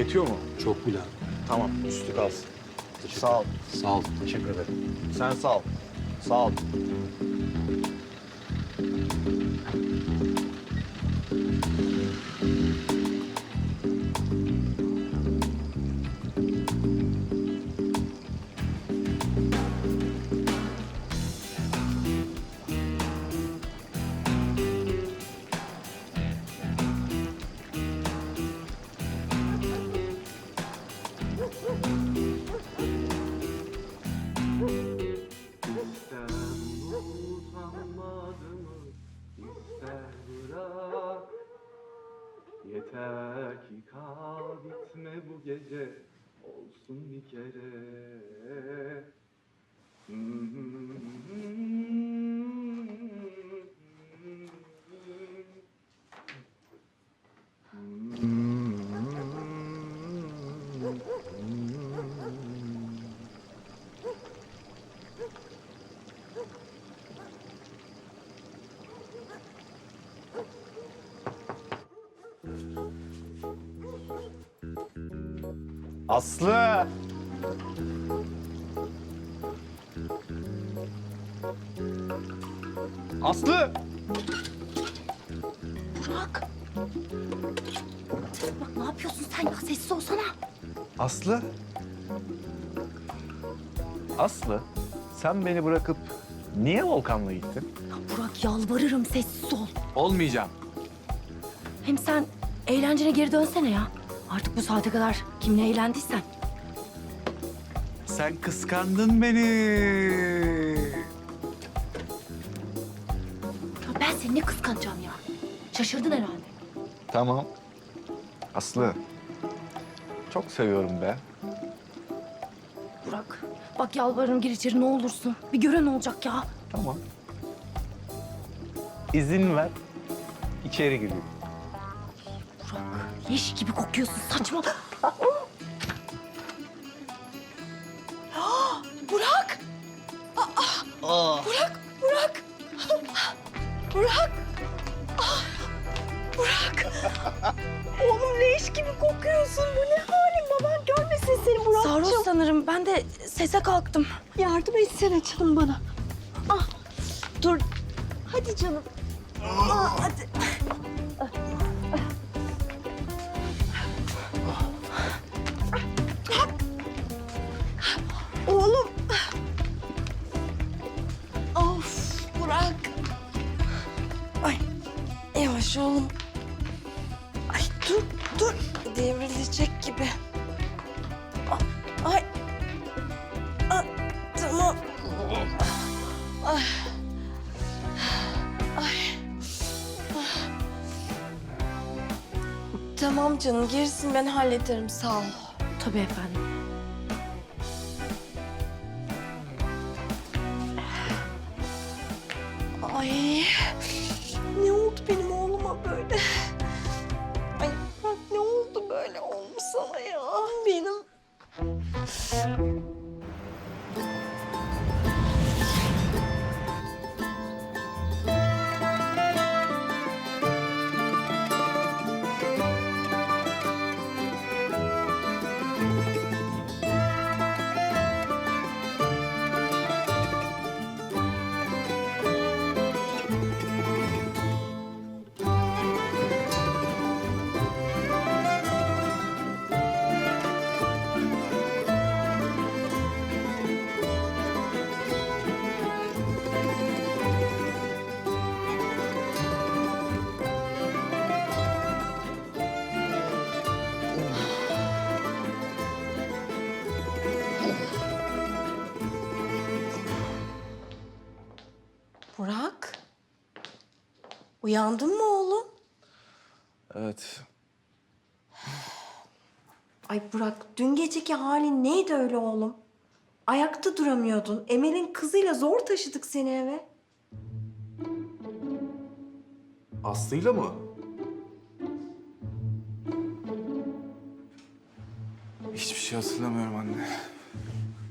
Yetiyor mu? Çok bile. Tamam, üstü kalsın. Sağ ol. Sağ ol. Teşekkür ederim. Sen sağ ol. Sağ ol. Kal bitme bu gece, olsun bir kere Aslı! Aslı! Burak. Bak ne yapıyorsun sen ya? Sessiz olsana. Aslı? Aslı, sen beni bırakıp niye Volkan'la gittin? Ya Burak yalvarırım sessiz ol. Olmayacağım. Hem sen eğlencene geri dönsene ya. Artık bu saate kadar kimle eğlendiysen. Sen kıskandın beni. Ya ben seni ne kıskanacağım ya? Şaşırdın herhalde. Tamam. Aslı, çok seviyorum be. Burak. Bak yalvarırım gir içeri ne olursun. Bir gören olacak ya. Tamam. İzin ver, içeri gireyim. Burak leş gibi kokuyorsun saçma. Ah, Burak! Aa, Burak, Burak! Burak! Ah, Burak! Oğlum leş gibi kokuyorsun. Bu ne halin? Baban görmesin seni Burak'cığım. Sarhoş sanırım. Ben de sese kalktım. Yardım etsene canım bana. Ah, dur. Hadi canım. Ah, hadi. Burak. Ay, yavaş oğlum. Ay dur, dur. Devrilecek gibi. Ay. Ah, tamam. Ay. Ay. Tamam canım, gerisini ben hallederim. Sağ ol. Tabii efendim. Böyle? Burak. Uyandın mı oğlum? Evet, Ay Burak, dün geceki halin neydi öyle oğlum? Ayakta duramıyordun. Emel'in kızıyla zor taşıdık seni eve. Aslı'yla mı? Hiçbir şey hatırlamıyorum anne.